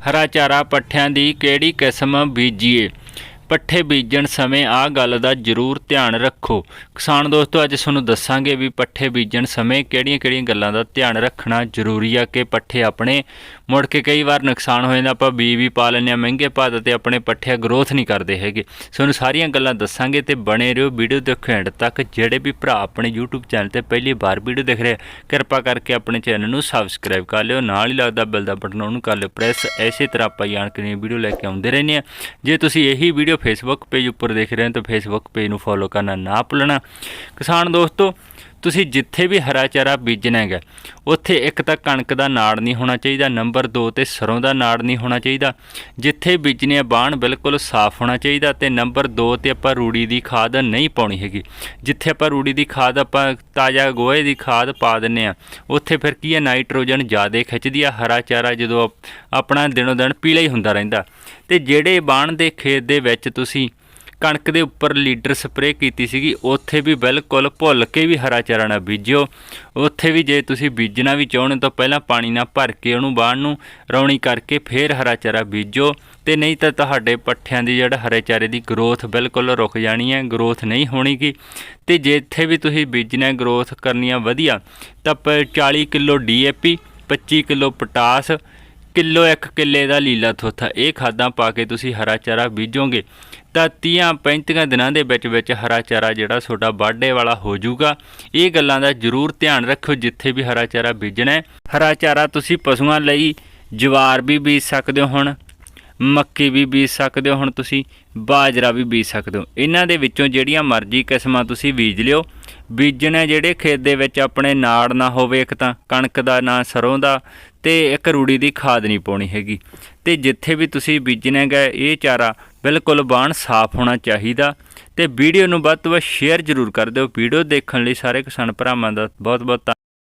ਹਰਾ ਚਾਰਾ ਪੱਠਿਆਂ ਦੀ ਕਿਹੜੀ ਕਿਸਮ ਬੀਜੀਏ? ਪੱਠੇ ਬੀਜਣ ਸਮੇਂ ਆਹ ਗੱਲ ਦਾ ਜ਼ਰੂਰ ਧਿਆਨ ਰੱਖੋ। ਕਿਸਾਨ ਦੋਸਤੋ, ਅੱਜ ਤੁਹਾਨੂੰ ਦੱਸਾਂਗੇ ਵੀ ਪੱਠੇ ਬੀਜਣ ਸਮੇਂ ਕਿਹੜੀਆਂ-ਕਿਹੜੀਆਂ ਗੱਲਾਂ ਦਾ ਧਿਆਨ ਰੱਖਣਾ ਜ਼ਰੂਰੀ ਆ ਕਿ ਪੱਠੇ ਆਪਣੇ ਮੁੜ ਕੇ ਕਈ ਵਾਰ ਨੁਕਸਾਨ ਹੋ ਜਾਂਦਾ, ਆਪਾਂ ਬੀ ਵੀ ਪਾ ਲੈਂਦੇ ਆ ਮਹਿੰਗੇ ਭਾਅ ਤੇ ਆਪਣੇ ਪੱਠੇ ਗਰੋਥ ਨਹੀਂ ਕਰਦੇ ਹੈਗੇ। ਤੁਹਾਨੂੰ ਸਾਰੀਆਂ ਗੱਲਾਂ ਦੱਸਾਂਗੇ ਤੇ ਬਣੇ ਰਹੋ ਵੀਡੀਓ ਦੇਖੋ ਐਂਡ ਤੱਕ। ਜਿਹੜੇ ਵੀ ਭਰਾ ਆਪਣੇ YouTube ਚੈਨਲ ਤੇ ਪਹਿਲੀ ਵਾਰ ਵੀਡੀਓ ਦੇਖ ਰਹੇ ਕਿਰਪਾ ਕਰਕੇ ਆਪਣੇ ਚੈਨਲ ਨੂੰ ਸਬਸਕ੍ਰਾਈਬ ਕਰ ਲਿਓ। ਨਾਲ ਹੀ ਲੱਗਦਾ ਬੈਲ ਦਾ ਬਟਨ ਉਹਨੂੰ ਕਰ ਲਿਓ। ਪ੍ਰੈਸ ਐਸੇ ਤਰ੍ਹਾਂ ਆਪਾਂ ਜਾਣਕਾਰੀ ਵੀਡੀਓ ਲੈ ਕੇ ਆਉਂਦੇ ਰਹਿੰਦੇ ਆ ਜੇ ਤੁਸੀਂ ਇਹੀ ਵੀਡੀਓ ਫੇਸਬੁੱਕ ਪੇਜ ਉੱਪਰ ਦੇਖ ਰਹੇ ਹੋ ਤਾਂ ਫੇਸਬੁੱਕ ਪੇਜ ਨੂੰ ਫੋਲੋ ਕਰਨਾ ਨਾ ਭੁੱਲਣਾ। ਕਿਸਾਨ ਦੋਸਤੋ ਤੁਸੀਂ ਜਿੱਥੇ ਵੀ ਹਰਾ ਚਾਰਾ ਬੀਜਣਾ ਹੈਗਾ, ਉੱਥੇ ਇੱਕ ਤਾਂ ਕਣਕ ਦਾ ਨਾੜ ਨਹੀਂ ਹੋਣਾ ਚਾਹੀਦਾ, ਨੰਬਰ 2 ਤੇ ਸਰੋਂ ਦਾ ਨਾੜ ਨਹੀਂ ਹੋਣਾ ਚਾਹੀਦਾ। ਜਿੱਥੇ ਬੀਜਣੇ ਆ, ਬਾਣ ਬਿਲਕੁਲ ਸਾਫ਼ ਹੋਣਾ ਚਾਹੀਦਾ ਤੇ ਨੰਬਰ 2 ਤੇ ਆਪਾਂ ਰੂੜੀ ਦੀ ਖਾਦ ਨਹੀਂ ਪਾਉਣੀ ਹੈਗੀ। ਜਿੱਥੇ ਆਪਾਂ ਰੂੜੀ ਦੀ ਖਾਦ, ਆਪਾਂ ਤਾਜ਼ਾ ਗੋਹੇ ਦੀ ਖਾਦ ਪਾ ਦਿੰਨੇ ਆ, ਉੱਥੇ ਫਿਰ ਕੀ ਹੈ ਨਾਈਟ੍ਰੋਜਨ ਜ਼ਿਆਦਾ ਖਿੱਚਦੀ ਆ, ਹਰਾ ਚਾਰਾ ਜਦੋਂ ਆਪ- ਆਪਣਾ ਦਿਨੋ ਦਿਨ ਪੀਲਾ ਹੀ ਹੁੰਦਾ ਰਹਿੰਦਾ। ਤੇ ਜਿਹੜੇ ਬਾਣ ਦੇ ਖੇਤ ਦੇ ਵਿੱਚ ਤੁਸੀਂ ਕਣਕ ਦੇ ਉੱਪਰ ਲੀਡਰ ਸਪਰੇਅ ਕੀਤੀ ਸੀਗੀ, ਉੱਥੇ ਵੀ ਬਿਲਕੁਲ ਭੁੱਲ ਕੇ ਵੀ ਹਰਾ ਚਾਰਾ ਨਾ ਬੀਜਿਓ। ਉੱਥੇ ਵੀ ਜੇ ਤੁਸੀਂ ਬੀਜਣਾ ਵੀ ਚਾਹੁੰਦੇ ਤਾਂ ਪਹਿਲਾਂ ਪਾਣੀ ਨਾਲ ਭਰ ਕੇ ਉਹਨੂੰ ਬਾਣ ਨੂੰ ਰੌਣੀ ਕਰਕੇ ਫੇਰ ਹਰਾ ਚਾਰਾ ਬੀਜੋ ਤੇ ਨਹੀਂ ਤਾਂ ਤੁਹਾਡੇ ਪੱਠਿਆਂ ਦੀ ਜਿਹੜਾ ਹਰੇ ਚਾਰੇ ਦੀ ਗਰੋਥ ਬਿਲਕੁਲ ਰੁਕ ਜਾਣੀ ਹੈ ਗਰੋਥ ਨਹੀਂ ਹੋਣੀ ਹੋਣੀਗੀ। ਤੇ ਜਿੱਥੇ ਵੀ ਤੁਸੀਂ ਬੀਜਣਾ ਗਰੋਥ ਕਰਨੀ ਆ ਵਧੀਆ, ਤਾਂ ਪ- 40 kilo DAP 25 kilo potash kilo ਇੱਕ ਕਿੱਲੇ ਦਾ ਲੀਲਾ ਥੋਥਾ, ਇਹ ਖਾਦਾਂ ਪਾ ਕੇ ਤੁਸੀਂ ਹਰਾ ਚਾਰਾ ਬੀਜੋਗੇ, ਤਾਂ 30 35 ਦਿਨਾਂ ਦੇ ਵਿੱਚ ਵਿੱਚ ਹਰਾ ਚਾਰਾ ਜਿਹੜਾ ਤੁਹਾਡਾ ਵਾਢੇ ਵਾਲਾ ਹੋ ਜਾਊਗਾ। ਇਹ ਗੱਲਾਂ ਦਾ ਜ਼ਰੂਰ ਧਿਆਨ ਰੱਖਿਓ, ਜਿੱਥੇ ਵੀ ਹਰਾ ਚਾਰਾ ਬੀਜਣਾ ਹੈ। ਹਰਾ ਚਾਰਾ ਤੁਸੀਂ ਪਸ਼ੂਆਂ ਲਈ ਜਵਾਰ ਵੀ ਬੀਜ ਸਕਦੇ ਹੋ ਹੁਣ। ਮੱਕੀ ਵੀ ਬੀਜ ਸਕਦੇ ਹੋ, ਹੁਣ ਤੁਸੀਂ ਬਾਜਰਾ ਵੀ ਬੀਜ ਸਕਦੇ ਹੋ। ਇਹਨਾਂ ਦੇ ਵਿੱਚੋਂ ਜਿਹੜੀਆਂ ਮਰਜ਼ੀ ਕਿਸਮਾਂ ਤੁਸੀਂ ਬੀਜ ਲਿਓ। ਬੀਜਣੇ ਜਿਹੜੇ ਖੇਤ ਦੇ ਵਿੱਚ ਆਪਣੇ ਨਾੜ ਨਾ ਹੋਵੇ, ਇੱਕ ਤਾਂ ਕਣਕ ਦਾ ਨਾ ਸਰੋਂ ਦਾ, ਤੇ ਇੱਕ ਰੂੜੀ ਦੀ ਖਾਦ ਨਹੀਂ ਪਾਉਣੀ ਹੈਗੀ। ਤੇ ਜਿੱਥੇ ਵੀ ਤੁਸੀਂ ਬੀਜਣਾ ਗਏ, ਇਹ ਚਾਰਾ ਬਿਲਕੁਲ ਬਾਣ ਸਾਫ਼ ਹੋਣਾ ਚਾਹੀਦਾ। ਤੇ ਵੀਡੀਓ ਨੂੰ ਵੱਧ ਤੋਂ ਵੱਧ ਸ਼ੇਅਰ ਜ਼ਰੂਰ ਕਰ ਦਿਓ। ਵੀਡੀਓ ਦੇਖਣ ਲਈ ਸਾਰੇ ਕਿਸਾਨ ਭਰਾਵਾਂ ਦਾ ਬਹੁਤ ਬਹੁਤ ਧੰਨ-